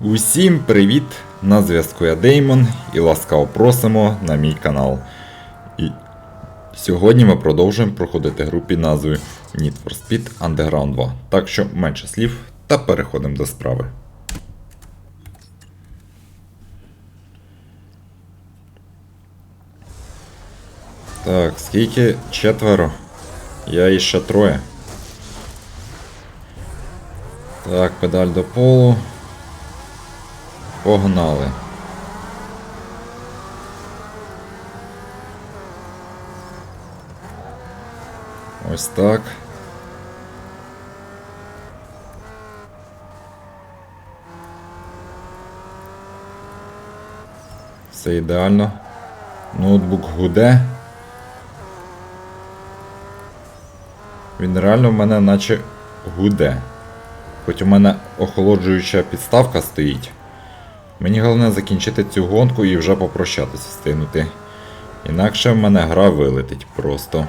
Усім привіт! На зв'язку я Деймон і ласкаво просимо на мій канал. І сьогодні ми продовжуємо проходити гру під назвою Need for Speed Underground 2. Так що менше слів та переходимо до справи. Так, скільки четверо? Я і ще троє. Так, педаль до полу. Погнали. Ось так. Все ідеально. Ноутбук гуде. Він реально в мене наче гуде. Хоч у мене охолоджуюча підставка стоїть. Мені головне закінчити цю гонку і вже попрощатися встигнути. Інакше в мене гра вилетить просто.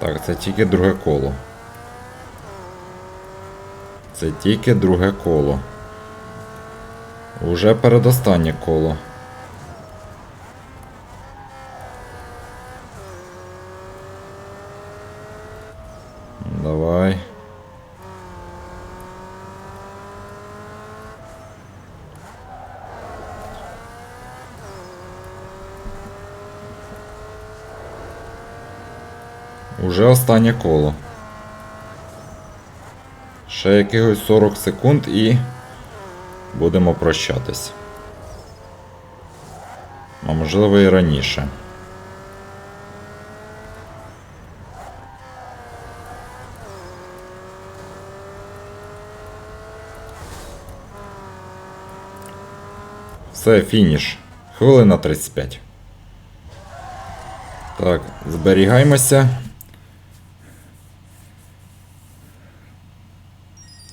Так, це тільки друге коло. Це тільки друге коло. Уже передостаннє коло. Давай. Уже останнє коло. Ще якихось 40 секунд і будемо прощатись. А можливо і раніше. Все, фініш. Хвилина 35. Так, зберігаємося.